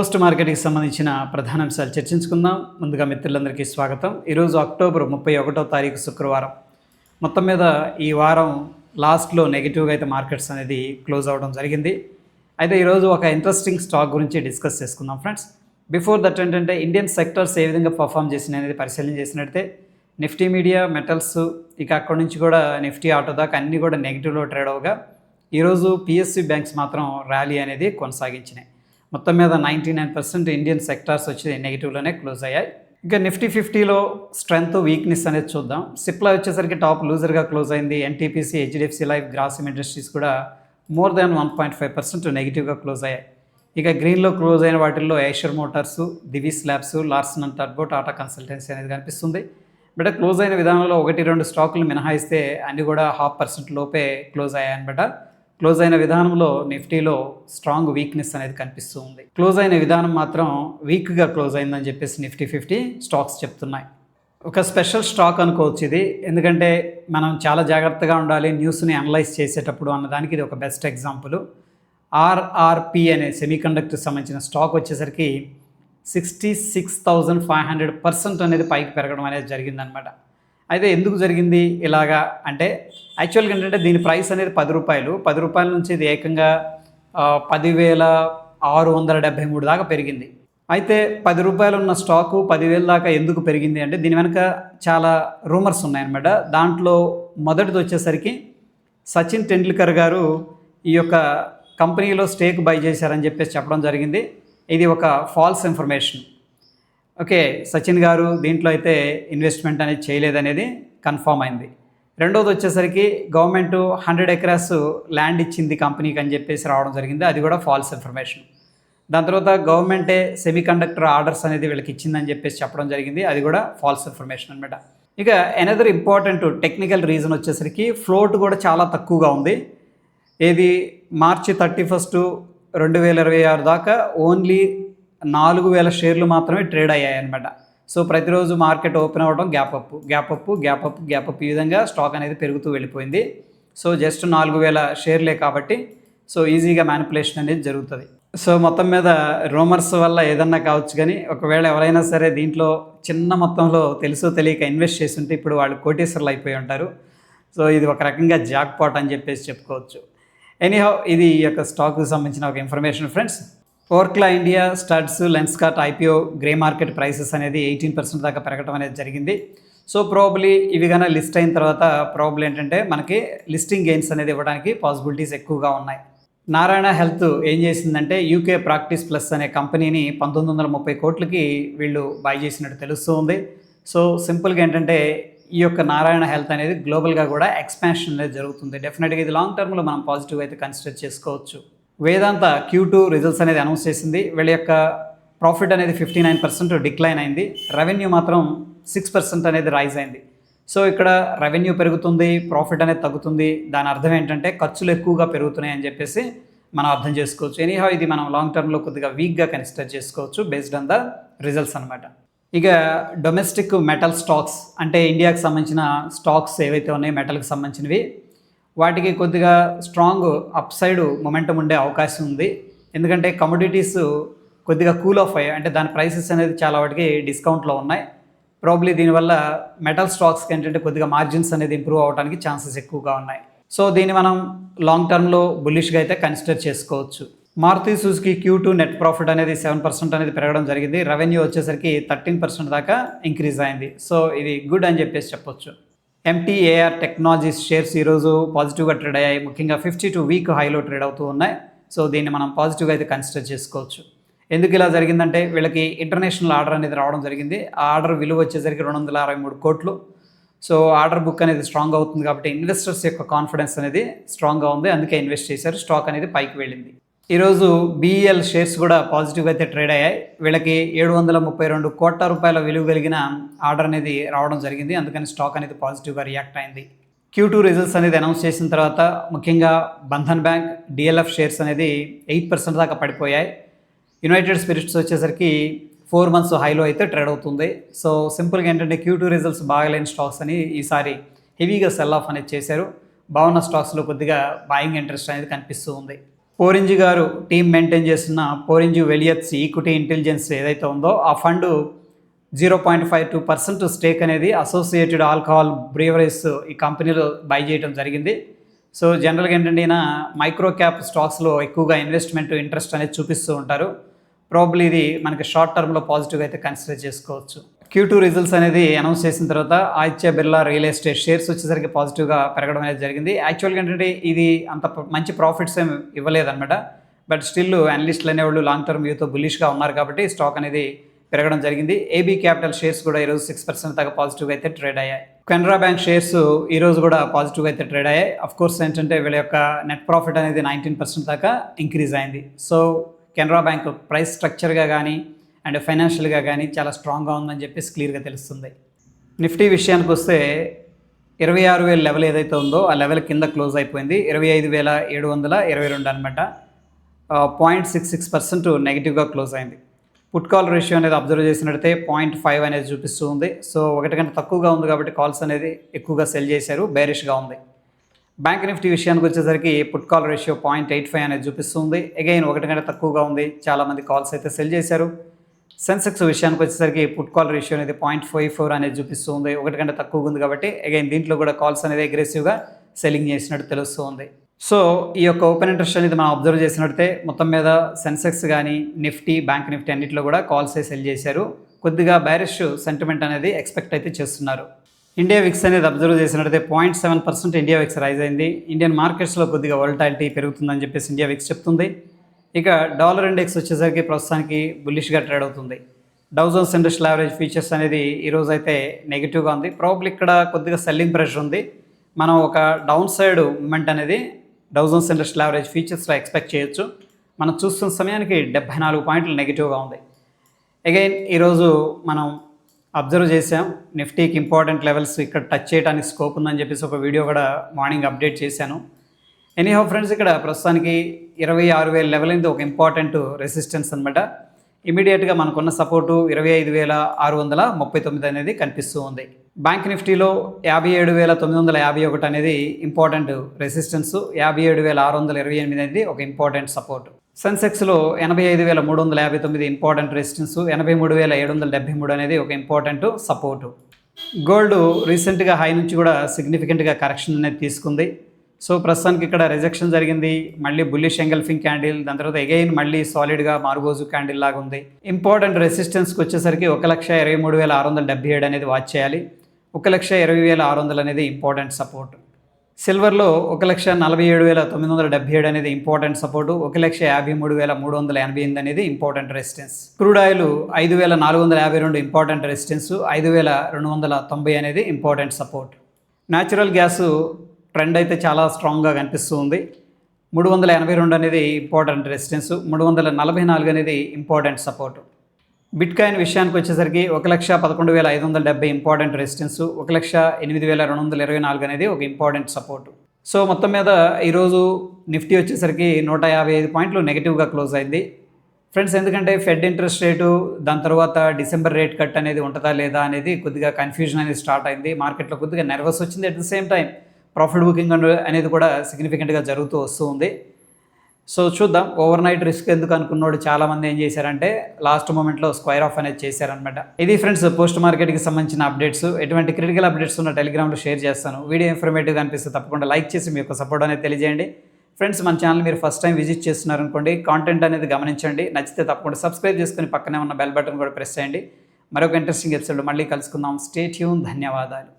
Post మార్కెట్కి సంబంధించిన ప్రధాన అంశాలు చర్చించుకుందాం. ముందుగా మిత్రులందరికీ స్వాగతం. ఈరోజు అక్టోబర్ ముప్పై ఒకటో తారీఖు శుక్రవారం. మొత్తం మీద ఈ వారం లాస్ట్లో నెగిటివ్గా అయితే మార్కెట్స్ అనేది క్లోజ్ అవ్వడం జరిగింది. అయితే ఈరోజు ఒక ఇంట్రెస్టింగ్ స్టాక్ గురించి డిస్కస్ చేసుకుందాం ఫ్రెండ్స్. బిఫోర్ దట్ ఏంటంటే ఇండియన్ సెక్టర్స్ ఏ విధంగా పర్ఫామ్ చేసినాయి అనేది పరిశీలన చేసినట్టయితే నిఫ్టీ మీడియా మెటల్స్ ఇక అక్కడి నుంచి కూడా నిఫ్టీ ఆటో దాకా అన్నీ కూడా నెగిటివ్లో ట్రేడ్ అవగా ఈరోజు పిఎస్సి బ్యాంక్స్ మాత్రం ర్యాలీ అనేది కొనసాగించినాయి. మొత్తం మీద ninety nine percent Indian sectors వచ్చి నెగిటివ్లోనే క్లోజ్ అయ్యాయి. ఇంకా నిఫ్టీ ఫిఫ్టీలో స్ట్రెంగ్త్ వీక్నెస్ అనేది చూద్దాం. సిప్లా వచ్చేసరికి టాప్ లూజర్గా క్లోజ్ అయింది. NTPC HDFC life Grasim industries కూడా more than one point five percent నెగిటివ్గా క్లోజ్ అయ్యాయి. ఇక గ్రీన్లో క్లోజ్ అయిన వాటిల్లో Eicher motors Divis labs Larsen and turbo Tata consultancy అనేది కనిపిస్తుంది. బట్ క్లోజ్ అయిన విధానంలో ఒకటి రెండు స్టాకులు మినహాయిస్తే అన్ని కూడా హాఫ్ పర్సెంట్ లోపే క్లోజ్ అయ్యాయన్నమాట క్లోజ్ అయిన విధానంలో నిఫ్టీలో స్ట్రాంగ్ వీక్నెస్ అనేది కనిపిస్తూ ఉంది. క్లోజ్ అయిన విధానం మాత్రం వీక్గా క్లోజ్ అయిందని చెప్పేసి నిఫ్టీ ఫిఫ్టీ స్టాక్స్ చెప్తున్నాయి. ఒక స్పెషల్ స్టాక్ అనుకోవచ్చు ఇది. ఎందుకంటే మనం చాలా జాగ్రత్తగా ఉండాలి న్యూస్ని అనలైజ్ చేసేటప్పుడు అన్నదానికి ఇది ఒక బెస్ట్ ఎగ్జాంపుల్. ఆర్ఆర్పి అనే సెమీకండక్టర్ సంబంధించిన స్టాక్ వచ్చేసరికి sixty six thousand five hundred percent అనేది పైకి పెరగడం అనేది జరిగిందనమాట అయితే ఎందుకు జరిగింది? ఇలాగా అంటే యాక్చువల్గా ఏంటంటే దీని ప్రైస్ అనేది పది రూపాయలు. పది రూపాయల నుంచి ఇది ఏకంగా పదివేల ఆరు వందల డెబ్బై మూడు దాకా పెరిగింది. అయితే పది రూపాయలు ఉన్న స్టాకు పదివేల దాకా ఎందుకు పెరిగింది అంటే దీని వెనక చాలా రూమర్స్ ఉన్నాయన్నమాట. దాంట్లో మొదటిది వచ్చేసరికి సచిన్ టెండూల్కర్ గారు ఈ యొక్క కంపెనీలో స్టేక్ బై చేశారని చెప్పేసి చెప్పడం జరిగింది. ఇది ఒక ఫాల్స్ ఇన్ఫర్మేషన్. ఓకే సచిన్ గారు దీంట్లో అయితే ఇన్వెస్ట్మెంట్ అనేది చేయలేదనేది కన్ఫామ్ అయింది. రెండోది వచ్చేసరికి గవర్నమెంట్ హండ్రెడ్ ఎకరాస్ ల్యాండ్ ఇచ్చింది కంపెనీకి అని చెప్పేసి రావడం జరిగింది. అది కూడా ఫాల్స్ ఇన్ఫర్మేషన్. దాని తర్వాత గవర్నమెంటే సెమీ కండక్టర్ ఆర్డర్స్ అనేది వీళ్ళకి ఇచ్చిందని చెప్పేసి చెప్పడం జరిగింది. అది కూడా ఫాల్స్ ఇన్ఫర్మేషన్ అనమాట ఇక ఎనదర్ ఇంపార్టెంట్ టెక్నికల్ రీజన్ వచ్చేసరికి ఫ్లోట్ కూడా చాలా తక్కువగా ఉంది. ఏది మార్చి థర్టీ ఫస్ట్ రెండు వేల ఇరవై ఆరు దాకా ఓన్లీ నాలుగు వేల షేర్లు మాత్రమే ట్రేడ్ అయ్యాయి అనమాట సో ప్రతిరోజు మార్కెట్ ఓపెన్ అవ్వడం gap up gap up gap up gap up. ఈ విధంగా స్టాక్ అనేది పెరుగుతూ వెళ్ళిపోయింది. సో జస్ట్ నాలుగు వేల షేర్లే కాబట్టి సో ఈజీగా మ్యానిపులేషన్ అనేది జరుగుతుంది. సో మొత్తం మీద రూమర్స్ వల్ల ఏదన్నా కావచ్చు కానీ ఒకవేళ ఎవరైనా సరే దీంట్లో చిన్న మొత్తంలో తెలుసో తెలియక ఇన్వెస్ట్ చేసి ఉంటే ఇప్పుడు వాళ్ళు కోటేశ్వర్లు అయిపోయి ఉంటారు. సో ఇది ఒక రకంగా జాక్ పాట్ అని చెప్పేసి చెప్పుకోవచ్చు. ఎనీహౌ ఇది ఈ యొక్క స్టాక్కి సంబంధించిన ఒక information friends. Orkla India Studds Lenskart IPO grey market prices అనేది ఎయిటీన్ పర్సెంట్ దాకా పెరగడం అనేది జరిగింది. సో ప్రాబ్లీ ఇవి కన్నా లిస్ట్ అయిన తర్వాత ప్రాబ్లీ ఏంటంటే మనకి లిస్టింగ్ గెయిన్స్ అనేది ఇవ్వడానికి పాసిబిలిటీస్ ఎక్కువగా ఉన్నాయి. నారాయణ హెల్త్ ఏం చేసిందంటే యూకే ప్రాక్టీస్ ప్లస్ అనే కంపెనీని పంతొమ్మిది వందల ముప్పై కోట్లకి వీళ్ళు బై చేసినట్టు తెలుస్తుంది సో సింపుల్గా ఏంటంటే ఈ యొక్క నారాయణ హెల్త్ అనేది గ్లోబల్గా కూడా ఎక్స్పాన్షన్ అనేది జరుగుతుంది. డెఫినెట్గా ఇది లాంగ్ టర్మ్లో మనం పాజిటివ్ అయితే కన్సిడర్ చేసుకోవచ్చు. వేదాంత క్యూ టూ రిజల్ట్స్ అనేది అనౌన్స్ చేసింది. వీళ్ళ యొక్క ప్రాఫిట్ అనేది ఫిఫ్టీ నైన్ పర్సెంట్ డిక్లైన్ అయింది. రెవెన్యూ మాత్రం సిక్స్ పర్సెంట్ అనేది రైజ్ అయింది. సో ఇక్కడ రెవెన్యూ పెరుగుతుంది ప్రాఫిట్ అనేది తగ్గుతుంది. దాని అర్థం ఏంటంటే ఖర్చులు ఎక్కువగా పెరుగుతున్నాయి అని చెప్పేసి మనం అర్థం చేసుకోవచ్చు. ఎనీహా ఇది మనం లాంగ్ టర్మ్లో కొద్దిగా వీక్గా కన్సిడర్ చేసుకోవచ్చు బేస్డ్ ఆన్ ద రిజల్ట్స్ అనమాట ఇక డొమెస్టిక్ మెటల్ స్టాక్స్ అంటే ఇండియాకి సంబంధించిన స్టాక్స్ ఏవైతే ఉన్నాయో మెటల్కి సంబంధించినవి వాటికి కొద్దిగా స్ట్రాంగ్ అప్ సైడ్ మొమెంటం ఉండే అవకాశం ఉంది. ఎందుకంటే కమోడిటీస్ కొద్దిగా కూల్ ఆఫ్ అయ్యాయి. అంటే దాని ప్రైసెస్ అనేది చాలా వాటికి డిస్కౌంట్లో ఉన్నాయి. ప్రాబ్లీ దీనివల్ల మెటల్ స్టాక్స్కి ఏంటంటే కొద్దిగా మార్జిన్స్ అనేది ఇంప్రూవ్ అవడానికి ఛాన్సెస్ ఎక్కువగా ఉన్నాయి. సో దీన్ని మనం లాంగ్ టర్మ్లో బుల్లిష్గా అయితే కన్సిడర్ చేసుకోవచ్చు. Maruti Suzuki Q two net profit అనేది సెవెన్ పర్సెంట్ అనేది పెరగడం జరిగింది. రెవెన్యూ వచ్చేసరికి థర్టీన్ పర్సెంట్ దాకా ఇంక్రీజ్ అయింది. సో ఇది గుడ్ అని చెప్పేసి చెప్పొచ్చు. ఎంటీఏఆర్ టెక్నాలజీస్ షేర్స్ ఈరోజు పాజిటివ్గా ట్రేడ్ అయ్యాయి. ముఖ్యంగా ఫిఫ్టీ టూ వీక్ హైలో ట్రేడ్ అవుతూ ఉన్నాయి. సో దీన్ని మనం పాజిటివ్గా అయితే కన్సిడర్ చేసుకోవచ్చు. ఎందుకు ఇలా జరిగిందంటే వీళ్ళకి ఇంటర్నేషనల్ ఆర్డర్ అనేది రావడం జరిగింది. ఆ ఆర్డర్ విలువ వచ్చేసరికి రెండు వందల అరవై మూడు కోట్లు. సో ఆర్డర్ బుక్ అనేది స్ట్రాంగ్ అవుతుంది కాబట్టి ఇన్వెస్టర్స్ యొక్క కాన్ఫిడెన్స్ అనేది స్ట్రాంగ్గా ఉంది. అందుకే ఇన్వెస్ట్ చేశారు. స్టాక్ అనేది పైకి వెళ్ళింది. ఈరోజు బీఈఎల్ షేర్స్ కూడా పాజిటివ్గా అయితే ట్రేడ్ అయ్యాయి. వీళ్ళకి ఏడు వందల ముప్పై రెండు కోట్ల రూపాయల విలువ కలిగిన ఆర్డర్ అనేది రావడం జరిగింది. అందుకని స్టాక్ అనేది పాజిటివ్గా రియాక్ట్ అయింది. క్యూ టూ రిజల్ట్స్ అనేది అనౌన్స్ చేసిన తర్వాత ముఖ్యంగా బంధన్ బ్యాంక్ డిఎల్ఎఫ్ షేర్స్ అనేది ఎయిట్ పర్సెంట్ దాకా పడిపోయాయి. యునైటెడ్ స్పిరిట్స్ వచ్చేసరికి ఫోర్ మంత్స్ హైలో అయితే ట్రేడ్ అవుతుంది. సో సింపుల్గా ఏంటంటే క్యూ టూ రిజల్ట్స్ బాగలేని స్టాక్స్ అని ఈసారి హెవీగా సెల్ ఆఫ్ అనేది చేశారు. బాగున్న స్టాక్స్లో కొద్దిగా బాయింగ్ ఇంట్రెస్ట్ అనేది కనిపిస్తూ ఉంది. పోరింజి గారు టీం మెయింటైన్ చేస్తున్న పోరింజి వెలియత్స్ ఈక్విటీ ఇంటెలిజెన్స్ ఏదైతే ఉందో ఆ fund zero point five two percent stake అనేది అసోసియేటెడ్ ఆల్కహాల్ బ్రీవరీస్ ఈ కంపెనీలో బై చేయడం జరిగింది. సో జనరల్గా ఏంటంటే ఈయన మైక్రో క్యాప్ స్టాక్స్లో ఎక్కువగా ఇన్వెస్ట్మెంట్ ఇంట్రెస్ట్ అనేది చూపిస్తూ ఉంటారు. ప్రాబ్లీ ఇది మనకి షార్ట్ టర్మ్లో పాజిటివ్గా అయితే కన్సిడర్ చేసుకోవచ్చు. క్యూ టూ రిజల్ట్స్ అనేది అనౌన్స్ చేసిన తర్వాత Aditya Birla real estate shares వచ్చేసరికి పాజిటివ్గా పెరగడం అనేది జరిగింది. యాక్చువల్గా ఏంటంటే ఇది అంత మంచి ప్రాఫిట్స్ ఏమి ఇవ్వలేదన్నమాట. బట్ స్టిల్ అనలిస్టులు అనేవాళ్ళు లాంగ్ టర్మ్ వ్యూతో బులిష్గా ఉన్నారు కాబట్టి స్టాక్ అనేది పెరగడం జరిగింది. ఏబీ క్యాపిటల్ షేర్స్ కూడా ఈరోజు సిక్స్ పర్సెంట్ దాకా పాజిటివ్గా అయితే ట్రేడ్ అయ్యాయి. కెనరా బ్యాంక్ షేర్స్ ఈరోజు కూడా పాజిటివ్గా అయితే ట్రేడ్ అయ్యాయి. అఫ్ కోర్స్ ఏంటంటే వీళ్ళ యొక్క నెట్ ప్రాఫిట్ అనేది నైన్టీన్ పర్సెంట్ దాకా ఇంక్రీజ్ అయింది. సో కెనరా బ్యాంక్ ప్రైస్ స్ట్రక్చర్గా కానీ అండ్ ఫైనాన్షియల్గా కానీ చాలా స్ట్రాంగ్గా ఉందని చెప్పేసి క్లియర్గా తెలుస్తుంది. నిఫ్టీ విషయానికి వస్తే ఇరవై ఆరు వేల లెవెల్ ఏదైతే ఉందో ఆ లెవెల్ కింద క్లోజ్ అయిపోయింది. ఇరవై ఐదు వేల ఏడు వందల ఇరవై రెండు అనమాట పాయింట్ సిక్స్ సిక్స్ పర్సెంట్ నెగిటివ్గా క్లోజ్ అయింది. పుట్ కాల్ రేషియో అనేది అబ్జర్వ్ చేసినట్టయితే పాయింట్ ఫైవ్ అనేది చూపిస్తూ ఉంది. సో ఒకటి కంటే తక్కువగా ఉంది కాబట్టి కాల్స్ అనేది ఎక్కువగా సెల్ చేశారు బేరిష్గా ఉంది. బ్యాంక్ నిఫ్టీ విషయానికి వచ్చేసరికి put call ratio point eight five అనేది చూపిస్తుంది అగైన్ ఒకటి కంటే తక్కువగా ఉంది. చాలామంది కాల్స్ అయితే సెల్ చేశారు. సెన్సెక్స్ విషయానికి వచ్చేసరికి పుట్ కాల్ రేషియో అనేది పాయింట్ ఫైవ్ ఫోర్ అనేది చూపిస్తుంది. ఒకటి కంటే తక్కువగా ఉంది కాబట్టి అగైన్ దీంట్లో కూడా కాల్స్ అనేది అగ్రెసివ్గా సెల్లింగ్ చేసినట్టు తెలుస్తూ ఉంది సో ఈ యొక్క ఓపెన్ ఇంట్రెస్ట్ అనేది మనం అబ్జర్వ్ చేసినట్టయితే మొత్తం మీద సెన్సెక్స్ కానీ నిఫ్టీ బ్యాంక్ నిఫ్టీ అన్నింటిలో కూడా కాల్స్ సెల్ చేశారు. కొద్దిగా బ్యారిష్ సెంటిమెంట్ అనేది ఎక్స్పెక్ట్ అయితే చేస్తున్నారు. ఇండియా విక్స్ అనేది అబ్జర్వ్ చేసినట్టయితే point seven percent India VIX rise అయింది. ఇండియన్ మార్కెట్స్లో కొద్దిగా వోల్టాలిటీ పెరుగుతుందని చెప్పేసి ఇండియా విక్స్ చెప్తుంది. ఇక డాలర్ ఇండెక్స్ వచ్చేసరికి ప్రస్తుతానికి బుల్లిష్గా ట్రేడ్ అవుతుంది. డౌజన్స్ ఇండస్ట్రియల్ యావరేజ్ ఫీచర్స్ అనేది ఈరోజు అయితే నెగిటివ్గా ఉంది. ప్రాబ్లీ ఇక్కడ కొద్దిగా సెల్లింగ్ ప్రెషర్ ఉంది. మనం ఒక డౌన్ సైడ్ మూమెంట్ అనేది డౌజన్స్ ఇండస్ట్రియల్ యావరేజ్ ఫీచర్స్లో ఎక్స్పెక్ట్ చేయొచ్చు. మనం చూస్తున్న సమయానికి డెబ్బై నాలుగు పాయింట్లు నెగిటివ్గా ఉంది. అగైన్ ఈరోజు మనం అబ్జర్వ్ చేసాం నిఫ్టీకి ఇంపార్టెంట్ లెవెల్స్ ఇక్కడ టచ్ చేయడానికి స్కోప్ ఉందని చెప్పేసి ఒక వీడియో కూడా మార్నింగ్ అప్డేట్ చేశాను. ఎనీహో ఫ్రెండ్స్ ఇక్కడ ప్రస్తుతానికి ఇరవై ఆరు వేల లెవెల్ అనేది ఒక ఇంపార్టెంట్ రెసిస్టెన్స్ అనమాట ఇమీడియట్గా మనకున్న సపోర్టు ఇరవై ఐదు వేల ఆరు వందల ముప్పై తొమ్మిది అనేది కనిపిస్తూ ఉంది. బ్యాంక్ నిఫ్టీలో యాభై ఏడు వేల తొమ్మిది వందల యాభై ఒకటి అనేది ఇంపార్టెంట్ రెసిస్టెన్స్ యాభై ఏడు వేల ఆరు వందల ఇరవై ఎనిమిది అనేది ఒక ఇంపార్టెంట్ సపోర్ట్ సెన్సెక్స్లో ఎనభై ఐదు వేల మూడు వందల యాభై తొమ్మిది ఇంపార్టెంట్ రెసిస్టెన్స్ ఎనభై మూడు వేల ఏడు వందల డెబ్బై మూడు అనేది ఒక ఇంపార్టెంట్ సపోర్టు గోల్డ్ రీసెంట్గా హై నుంచి కూడా సిగ్నిఫికెంట్గా కరెక్షన్ అనేది తీసుకుంది. సో ప్రస్తుతానికి ఇక్కడ రిజెక్షన్ జరిగింది. మళ్ళీ బుల్లిష్ ఎంగల్ఫింగ్ క్యాండిల్ దాని తర్వాత అగైన్ మళ్ళీ సాలిడ్గా మారుగోజు క్యాండిల్ లాగా ఉంది. ఇంపార్టెంట్ రెసిస్టెన్స్కి వచ్చేసరికి ఒక లక్ష ఇరవై మూడు వేల ఆరు వందల డెబ్బై ఏడు అనేది వాచ్ చేయాలి. ఒక లక్ష ఇరవై వేల ఆరు వందలు అనేది ఇంపార్టెంట్ సపోర్ట్ సిల్వర్లో ఒక లక్ష నలభై ఏడు వేల తొమ్మిది వందల డెబ్బై ఏడు అనేది ఇంపార్టెంట్ సపోర్టు ఒక లక్ష యాభై మూడు వేల మూడు వందల ఎనభై ఎనిమిది అనేది ఇంపార్టెంట్ రెసిస్టెన్స్ క్రూడ్ ఆయిల్ ఐదు వేల నాలుగు వందల యాభై రెండు ఇంపార్టెంట్ రెసిస్టెన్స్ ఐదు వేల రెండు వందల తొంభై అనేది important support natural gas trend అయితే చాలా స్ట్రాంగ్గా కనిపిస్తుంది మూడు వందల ఎనభై రెండు అనేది ఇంపార్టెంట్ రెసిస్టెన్స్ మూడు వందల నలభై నాలుగు అనేది ఇంపార్టెంట్ సపోర్ట్. బిట్ కాయిన్ విషయానికి వచ్చేసరికి ఒక లక్ష పదకొండు వేల ఐదు వందల డెబ్బై ఇంపార్టెంట్ రెసిస్టెన్స్ ఒక లక్ష ఎనిమిది వేల రెండు వందల ఇరవై నాలుగు అనేది ఒక ఇంపార్టెంట్ సపోర్ట్. సో మొత్తం మీద ఈరోజు నిఫ్టీ వచ్చేసరికి నూట యాభై ఐదు పాయింట్లు నెగిటివ్గా క్లోజ్ అయింది. ఫ్రెండ్స్ ఎందుకంటే ఫెడ్ ఇంట్రెస్ట్ రేటు దాని తర్వాత డిసెంబర్ రేట్ కట్ అనేది ఉంటుందా లేదా అనేది కొద్దిగా కన్ఫ్యూజన్ అనేది స్టార్ట్ అయింది. మార్కెట్లో కొద్దిగా నర్వస్ వచ్చింది. At the same time profit booking అనేది కూడా సిగ్నిఫికెంట్గా జరుగుతూ వస్తూ ఉంది. సో చూద్దాం. ఓవర్ నైట్ రిస్క్ ఎందుకు అనుకున్నోడు చాలా మంది ఏం చేశారంటే లాస్ట్ మూమెంట్లో స్క్వైర్ ఆఫ్ అనేది చేశారనమాట ఇది ఫ్రెండ్స్ పోస్ట్ మార్కెట్కి సంబంధించిన అప్డేట్స్ ఎటువంటి క్రిటికల్ అప్డేట్స్ ఉన్న టెలిగ్రామ్లో షేర్ చేస్తాను. వీడియో ఇన్ఫర్మేటివ్గా అనిపిస్తే తప్పకుండా లైక్ చేసి మీ యొక్క సపోర్ట్ అనేది తెలియజేయండి. ఫ్రెండ్స్ మన ఛానల్ మీరు ఫస్ట్ టైం విజిట్ చేస్తున్నారనుకోండి కాంటెంట్ అనేది గమనించండి. నచ్చితే తప్పకుండా సబ్స్క్రైబ్ చేసుకుని పక్కనే ఉన్న బెల్ బటన్ కూడా ప్రెస్ చేయండి. మరొక ఇంట్రెస్టింగ్ ఎపిసోడ్ మళ్ళీ కలుసుకుందాం. స్టే ట్యూన్ ధన్యవాదాలు.